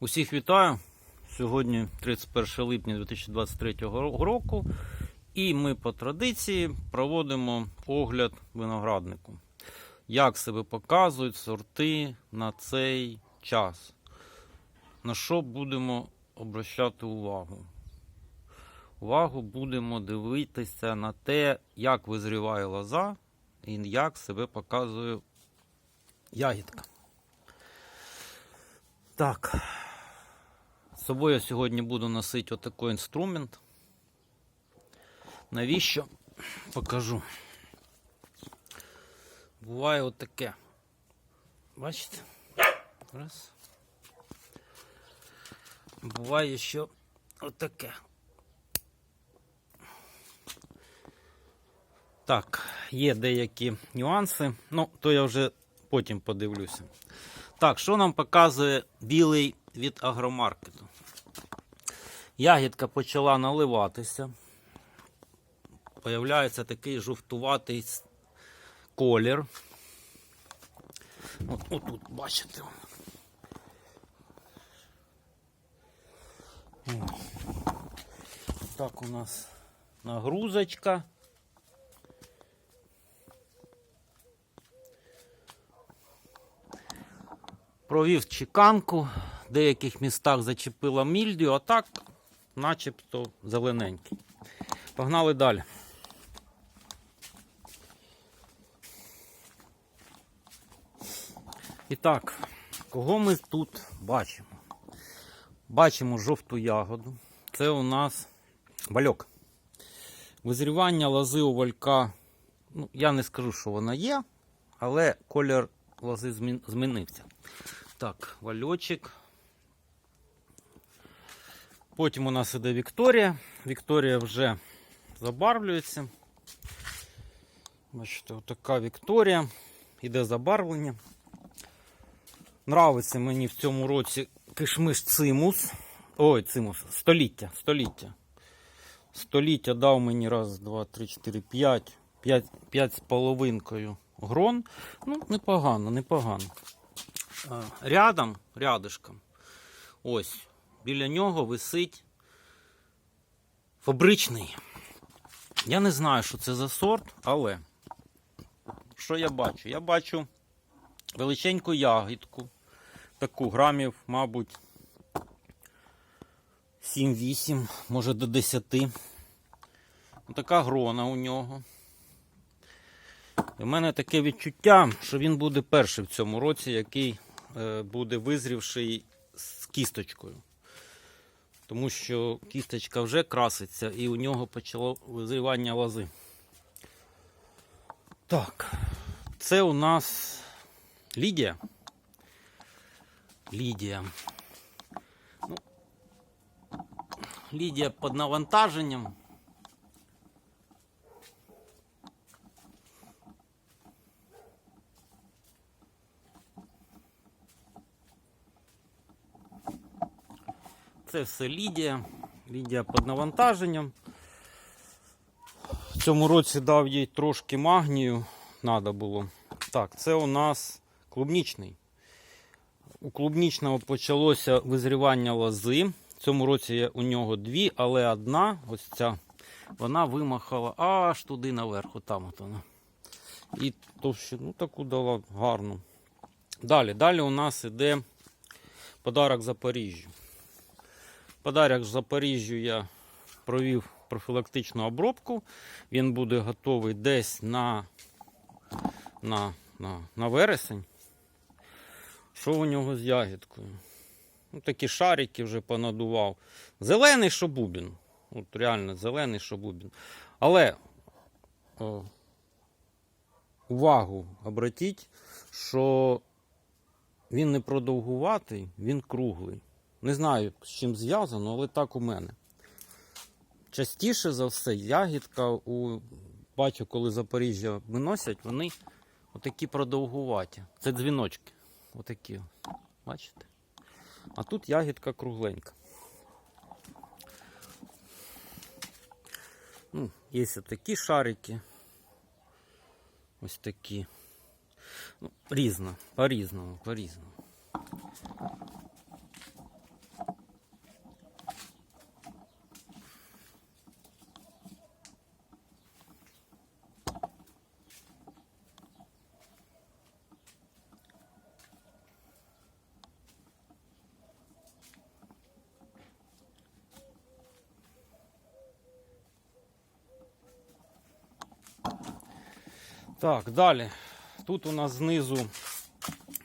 Усіх вітаю. Сьогодні 31 липня 2023 року, і ми по традиції проводимо огляд винограднику. Як себе показують сорти на цей час? На що будемо обращати увагу? Увагу будемо дивитися на те, як визріває лоза і як себе показує ягідка. Так. З собою сьогодні буду носити отакий інструмент. Навіщо? Покажу. Буває отаке. Бачите? Раз. Буває ще отаке. Так, є деякі нюанси. Ну, то я вже потім подивлюся. Так, що нам показує білий від агромаркету? Ягідка почала наливатися. Появляється такий жовтуватий колір. От, отут, бачите. Так у нас нагрузочка. Провів чеканку, в деяких містах зачепила мільдію, а так, начебто, зелененький. Погнали далі. І так, кого ми тут бачимо? Бачимо жовту ягоду. Це у нас вальок. Визрівання лози у валька, ну, я не скажу, що вона є, але колір лози змінився. Так, вальочок. Потім у нас іде Вікторія. Вікторія вже забарвлюється. Бачите, отака Вікторія. Іде забарвлення. Нравиться мені в цьому році кишмиш цимус. Ой, цимус, століття. Століття. Століття дав мені раз, два, три, чотири. П'ять, п'ять з половинкою грон. Ну, непогано, непогано. Рядом, рядишком, ось, біля нього висить фабричний. Я не знаю, що це за сорт, але що я бачу? Я бачу величеньку ягідку, таку грамів, мабуть, 7-8, може до 10. Така грона у нього. І в мене таке відчуття, що він буде перший в цьому році, який е, буде визрівший з кісточкою. Тому що кісточка вже краситься і у нього почало визрівання лози. Так, це у нас Лідія. Лідія. Ну, Лідія під навантаженням. Це все Лідія. Лідія під навантаженням. В цьому році дав їй трошки магнію. Надо було. Так, це у нас клубнічний. У клубнічного почалося визрівання лози. В цьому році у нього дві, але одна, ось ця, вона вимахала аж туди наверху, там от вона. І товщину ну, таку дала гарну. Далі, далі у нас іде подарок Запоріжжю. Подарок Запоріжжю я провів профілактичну обробку. Він буде готовий десь на, на, на, на вересень. Що у нього з ягідкою? Ну, такі шарики вже понадував. Зелений шобубін. От реально зелений шобубін. Але о, увагу обратіть, що він не продовгуватий, він круглий. Не знаю, з чим зв'язано, але так у мене. Частіше за все, ягідка у бачу, коли Запоріжжя виносять, вони отакі продовгуваті. Це дзвіночки. Отакі. Бачите? А тут ягідка кругленька. Ну, є такі шарики. Ось такі. Ну, різно, по-різному, по-різному. Так, далі. Тут у нас знизу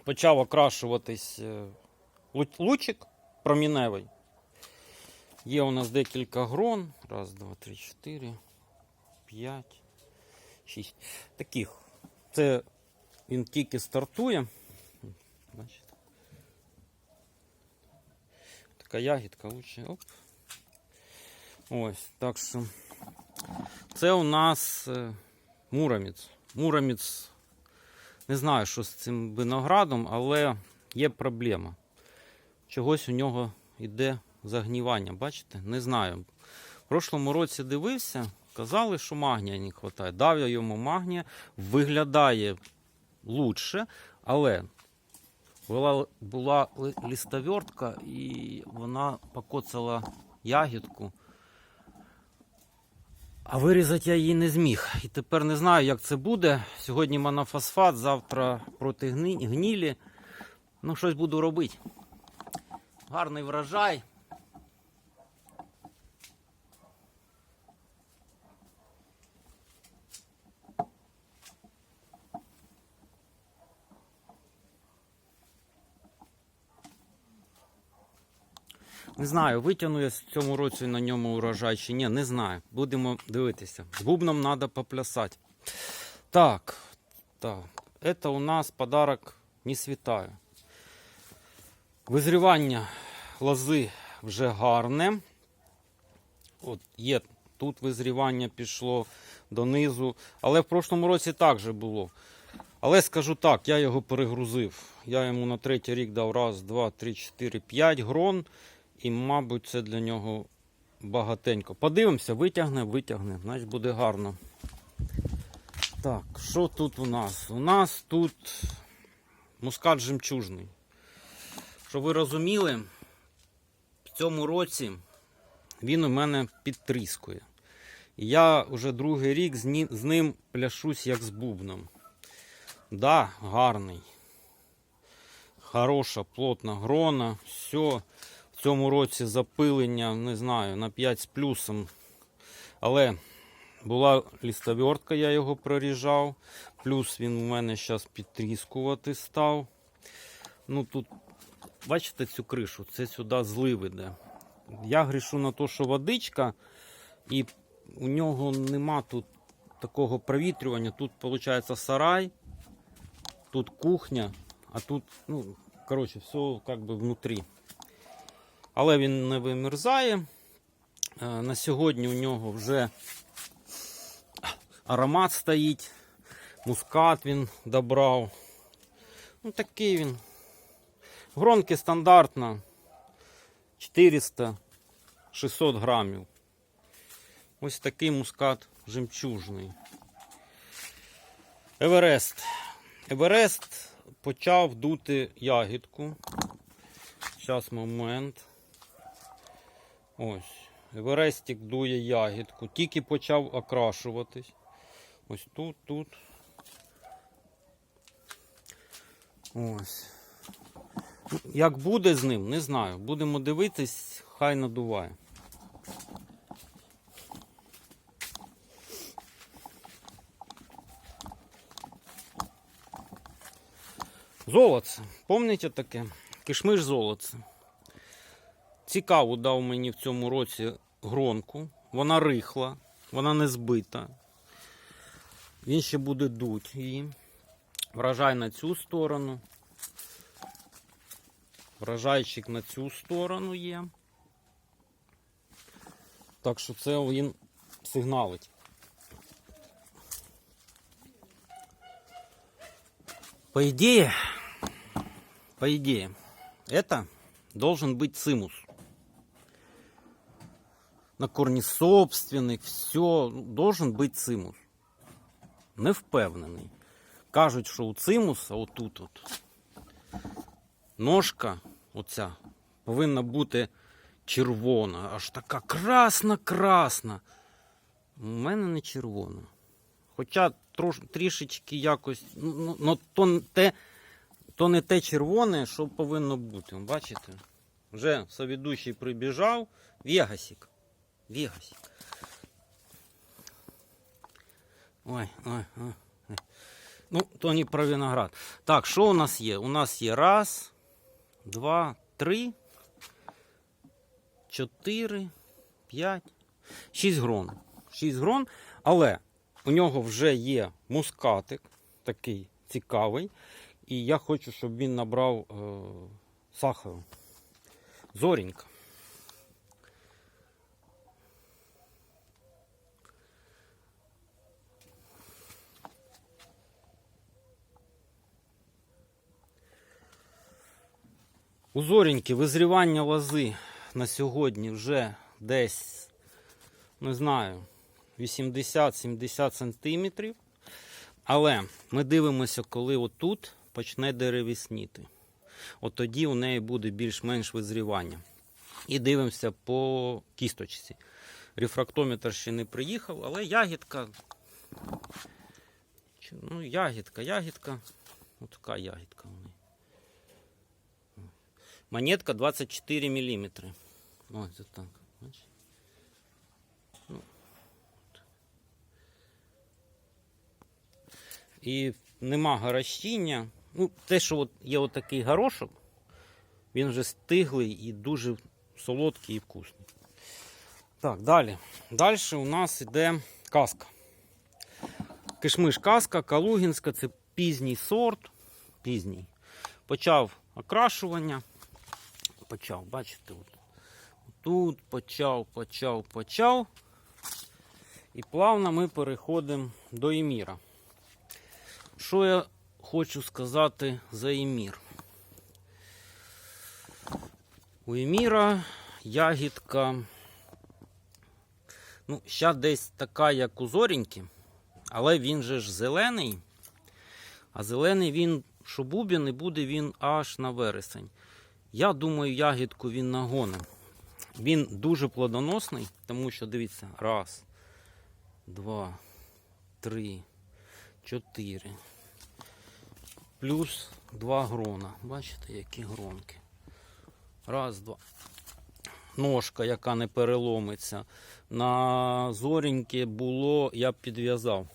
почав окрашуватись е, лучик проміневий. Є у нас декілька грон. Раз, два, три, чотири, п'ять, шість. Таких. Це він тільки стартує. Така ягідка лучше. Оп. Ось, так що. Це у нас е, муромець. Муромець, не знаю, що з цим виноградом, але є проблема. Чогось у нього йде загнівання. Бачите? Не знаю. В прошлому році дивився, казали, що магнія не вистачає. Дав я йому магнія, виглядає лучше, але була, була листовертка і вона покоцала ягідку. А вирізати я її не зміг. І тепер не знаю, як це буде. Сьогодні монофосфат, завтра проти гнилі. Ну, щось буду робити. Гарний врожай. Не знаю, витягну я в цьому році на ньому урожай чи ні, не знаю. Будемо дивитися. З бубном треба поплясати. Так, так. Це у нас подарок не світаю. Визрівання лози вже гарне. От є тут визрівання пішло донизу. Але в прошлому році так же було. Але скажу так, я його перегрузив. Я йому на третій рік дав раз, два, три, чотири, п'ять грон. І, мабуть, це для нього багатенько. Подивимося, витягне, витягне, значить буде гарно. Так, що тут у нас? У нас тут мускат жемчужний. Щоб ви розуміли, в цьому році він у мене підтріскує. Я вже другий рік з ним пляшусь як з бубном. Да, гарний. Хороша, плотна грона, все. В цьому році запилення, не знаю, на 5 з плюсом. Але була лістовертка, я його проріжав. Плюс він у мене зараз підтріскувати став. Ну тут, бачите цю кришу? Це сюди злив іде. Я грішу на те, що водичка, і у нього нема тут такого провітрювання. Тут, виходить, сарай, тут кухня, а тут, ну, коротше, все як би внутрі. Але він не вимерзає. Е, На сьогодні у нього вже аромат стоїть. Мускат він добрав. Ну, такий він. Гронки стандартно 400-600 грамів. Ось такий мускат жемчужний. Еверест. Еверест почав дути ягідку. Зараз момент. Ось. Еверестик дує ягідку. Тільки почав окрашуватись. Ось тут, тут. Ось. Як буде з ним, не знаю. Будемо дивитись, хай надуває. Золоце. Помните таке? Кишмиш золоце. Цікаво дав мені в цьому році гронку. Вона рихла, вона не збита. Він ще буде дуть її. Врожай на цю сторону. Врожайчик на цю сторону є. Так що це він сигналить. По идее, по идее, это должен быть цимус. На корнесобственник, все, должен бути цимус. Не впевнений. Кажуть, що у цимуса отут от ножка оця повинна бути червона, аж така красна-красна. У мене не червона. Хоча трош, трішечки якось, ну, ну, ну, то, те, то не те червоне, що повинно бути. Бачите? Вже совідущий прибіжав. Вегасик. Ой, ой, ой. ой. Ну, то не про виноград. Так, що у нас є? У нас є раз, два, три, чотири, п'ять, шість грон. Шість грон, але у нього вже є мускатик, такий цікавий. І я хочу, щоб він набрав е, сахару. Зорінька. У зоріньки визрівання лози на сьогодні вже десь, не знаю, 80-70 сантиметрів. Але ми дивимося, коли отут почне деревісніти. От тоді у неї буде більш-менш визрівання. І дивимося по кісточці. Рефрактометр ще не приїхав, але ягідка. Ну, ягідка, ягідка. Ось така ягідка у неї. Монетка 24 мм. Ось це так. Ну. І нема горощіння. Ну, те, що от є отакий горошок, він вже стиглий і дуже солодкий і вкусний. Так, далі. Далі у нас йде каска. Кишмиш каска, Калугінська, це пізній сорт. Пізній. Почав окрашування. Почав, бачите, от. тут почав, почав, почав. І плавно ми переходимо до Еміра. Що я хочу сказати за Емір? У Еміра ягідка. Ну, ще десь така, як у зоріньки, але він же ж зелений. А зелений він, що бубін, і буде він аж на вересень. Я думаю, ягідку він нагонить. Він дуже плодоносний, тому що дивіться, раз, два, три, чотири. Плюс два грона. Бачите, які гронки. Раз, два. Ножка, яка не переломиться. На зоріньки було, я б підв'язав.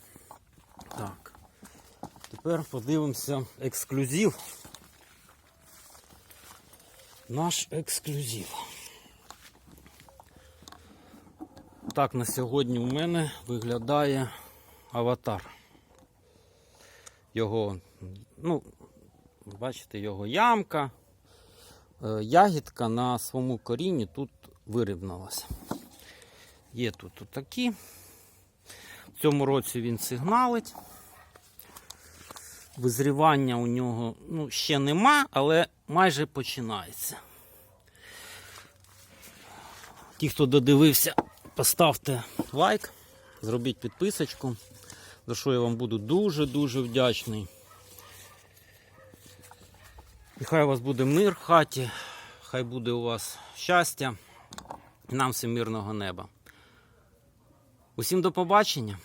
Так. Тепер подивимося ексклюзив. Наш ексклюзив. Так на сьогодні у мене виглядає аватар. Його, ну, бачите, його ямка. Е, Ягідка на своєму корінні тут вирівнялася. Є тут такі. В цьому році він сигналить. Визрівання у нього ну, ще нема, але майже починається. Ті, хто додивився, поставте лайк, зробіть підписочку, за що я вам буду дуже-дуже вдячний. І хай у вас буде мир в хаті, хай буде у вас щастя, і нам всім мирного неба. Усім до побачення!